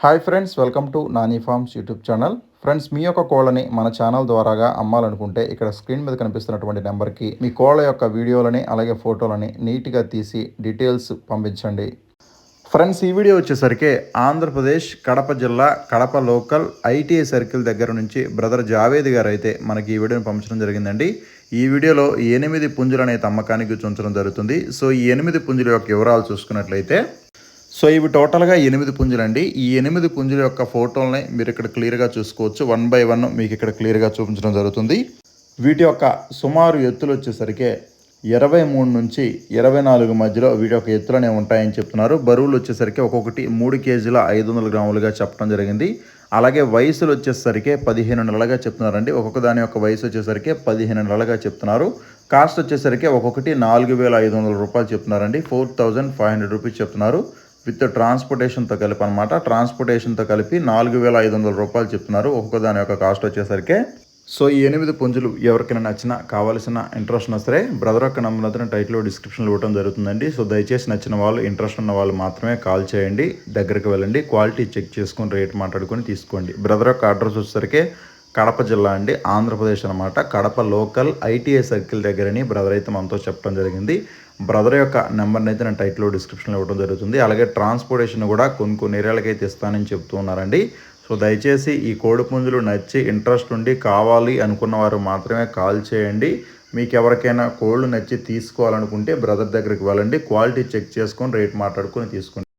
Hi friends welcome to Nani farms YouTube channel friends మీ యొక్క కోళ్ళని మన ఛానల్ ద్వారాగా అమ్మాలనుకుంటే ఇక్కడ స్క్రీన్ మీద కనిపిస్తున్నటువంటి నెంబర్కి మీ కోళ్ళ యొక్క వీడియోలని అలాగే ఫోటోలని నీట్గా తీసి డీటెయిల్స్ పంపించండి. ఫ్రెండ్స్ ఈ వీడియో వచ్చేసరికి ఆంధ్రప్రదేశ్ కడప జిల్లా కడప లోకల్ ఐటీఐ సర్కిల్ దగ్గర నుంచి బ్రదర్ జావేద్ గారు అయితే మనకి ఈ వీడియోని పంపించడం జరిగిందండి. ఈ వీడియోలో ఎనిమిది పుంజులు అనేది అమ్మకానికి ఉంచడం జరుగుతుంది. సో ఈ ఎనిమిది పుంజుల యొక్క వివరాలు చూసుకున్నట్లయితే సో ఇవి టోటల్గా ఎనిమిది పుంజులు అండి ఈ ఎనిమిది పుంజుల యొక్క ఫోటోల్ని మీరు ఇక్కడ క్లియర్గా చూసుకోవచ్చు. వన్ బై వన్ మీకు ఇక్కడ క్లియర్గా చూపించడం జరుగుతుంది. వీటి యొక్క సుమారు ఎత్తులు వచ్చేసరికి ఇరవై మూడు నుంచి ఇరవై నాలుగు మధ్యలో వీటి యొక్క ఎత్తులనే ఉంటాయని చెప్తున్నారు. బరువులు వచ్చేసరికి ఒక్కొక్కటి మూడు కేజీల ఐదు వందల గ్రాములుగా చెప్పడం జరిగింది. అలాగే వయసులు వచ్చేసరికి పదిహేను నెలలుగా చెప్తున్నారండి. ఒక్కొక్క దాని యొక్క వయసు వచ్చేసరికి పదిహేను నెలలుగా చెప్తున్నారు. కాస్ట్ వచ్చేసరికి ఒక్కొక్కటి నాలుగు వేల ఐదు వందల రూపాయలు చెప్తున్నారండి. Four thousand five hundred rupees చెప్తున్నారు. విత్ ట్రాన్స్పోర్టేషన్తో కలిపి అనమాట ట్రాన్స్పోర్టేషన్తో కలిపి నాలుగు వేల ఐదు వందల రూపాయలు చెప్తున్నారు. ఒక్కొక్క దాని యొక్క కాస్ట్ వచ్చేసరికి. సో ఈ ఎనిమిది పుంజులు ఎవరికైనా నచ్చినా కావాల్సిన ఇంట్రెస్ట్ ఉన్నా సరే బ్రదర్ యొక్క నంబర్ అతను టైట్లో డిస్క్రిప్షన్లో ఇవ్వడం జరుగుతుందండి. సో దయచేసి నచ్చిన వాళ్ళు ఇంట్రెస్ట్ ఉన్న వాళ్ళు మాత్రమే కాల్ చేయండి. దగ్గరికి వెళ్ళండి. క్వాలిటీ చెక్ చేసుకొని రేట్ మాట్లాడుకొని తీసుకోండి. బ్రదర్ యొక్క అడ్రస్ వచ్చేసరికి కడప జిల్లా అండి ఆంధ్రప్రదేశ్ అనమాట కడప లోకల్ ఐటీఐ సర్కిల్ దగ్గరని బ్రదర్ అయితే మనతో చెప్పడం జరిగింది. బ్రదర్ యొక్క నెంబర్ని అయితే నేను టైట్లో డిస్క్రిప్షన్లో ఇవ్వడం జరుగుతుంది. అలాగే ట్రాన్స్పోర్టేషన్ కూడా కొన్ని కొన్ని ఏరియాలకైతే ఇస్తానని చెప్తూ ఉన్నారండి. సో దయచేసి ఈ కోడిపుంజులు నచ్చి ఇంట్రెస్ట్ ఉండి కావాలి అనుకున్న వారు మాత్రమే కాల్ చేయండి. మీకు ఎవరికైనా కోళ్ళు నచ్చి తీసుకోవాలనుకుంటే బ్రదర్ దగ్గరికి వెళ్ళండి. క్వాలిటీ చెక్ చేసుకొని రేట్ మాట్లాడుకొని తీసుకోండి